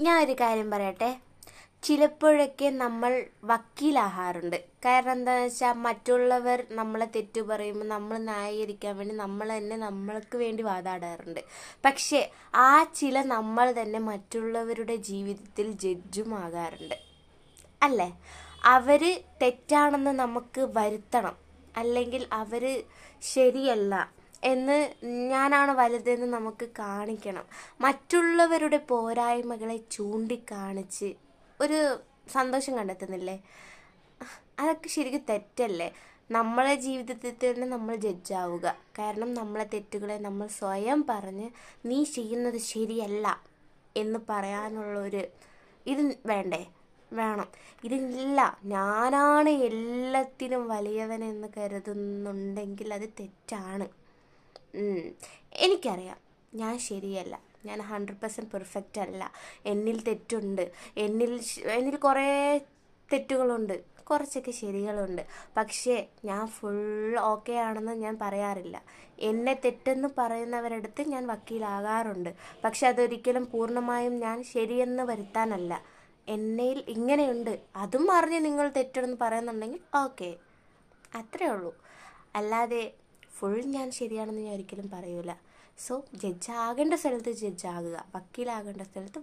ഞാൻ ഒരു കാര്യം പറയട്ടെ. ചിലപ്പോഴൊക്കെ നമ്മൾ വക്കീലാകാറുണ്ട്. കാരണം എന്താണെന്ന് വെച്ചാൽ മറ്റുള്ളവർ നമ്മളെ തെറ്റു പറയുമ്പോൾ നമ്മൾ ന്യായീകരിക്കാൻ വേണ്ടി നമ്മൾ തന്നെ നമ്മൾക്ക് വേണ്ടി വാതാടാറുണ്ട് പക്ഷേ ആ ചില നമ്മൾ തന്നെ മറ്റുള്ളവരുടെ ജീവിതത്തിൽ ജഡ്ജുമാകാറുണ്ട്. അല്ലേ? അവർ തെറ്റാണെന്ന് നമുക്ക് വരുത്തണം. അല്ലെങ്കിൽ അവർ ശരിയല്ല. എന്ന് ഞാനാണ് വലുതെന്ന് നമുക്ക് കാണിക്കണം. മറ്റുള്ളവരുടെ പോരായ്മകളെ ചൂണ്ടിക്കാണിച്ച് ഒരു സന്തോഷം കണ്ടെത്തുന്നില്ലേ? അതൊക്കെ ശരിക്കും തെറ്റല്ലേ? നമ്മളെ ജീവിതത്തിൽ തന്നെ നമ്മൾ ജഡ്ജാവുക. കാരണം നമ്മളെ തെറ്റുകളെ നമ്മൾ സ്വയം പറഞ്ഞ് നീ ചെയ്യുന്നത് ശരിയല്ല എന്ന് പറയാനുള്ളൊരു ഇത് വേണ്ടേ? വേണം. ഇതില്ല. ഞാനാണ് എല്ലാത്തിനും വലിയവനെന്ന് കരുതുന്നുണ്ടെങ്കിൽ അത് തെറ്റാണ്. എനിക്കറിയാം. ഞാൻ ശരിയല്ല. ഞാൻ ഹൺഡ്രഡ് പെർസെന്റ് പെർഫെക്റ്റ് അല്ല. എന്നിൽ തെറ്റുണ്ട്. എന്നിൽ എന്നിൽ കുറേ തെറ്റുകളുണ്ട്. കുറച്ചൊക്കെ ശരികളുണ്ട്. പക്ഷേ ഞാൻ ഫുൾ ഓക്കെ ആണെന്ന് ഞാൻ പറയാറില്ല. എന്നെ തെറ്റെന്ന് പറയുന്നവരടുത്ത് ഞാൻ വക്കീലാകാറുണ്ട്. പക്ഷെ അതൊരിക്കലും പൂർണമായും ഞാൻ ശരിയെന്ന് വരുത്താനല്ല. എന്നയിൽ ഇങ്ങനെയുണ്ട്. അതും അറിഞ്ഞ് നിങ്ങൾ തെറ്റെന്ന് പറയുന്നുണ്ടെങ്കിൽ ഓക്കെ അത്രേ ഉള്ളൂ. അല്ലാതെ ഫുൾ ഞാൻ ശരിയാണെന്ന് ഞാൻ ഒരിക്കലും പറയൂല. സോ ജഡ്ജ് ആകേണ്ട സ്ഥലത്ത് ജഡ്ജ് ആകുക. വക്കീലാകേണ്ട സ്ഥലത്ത്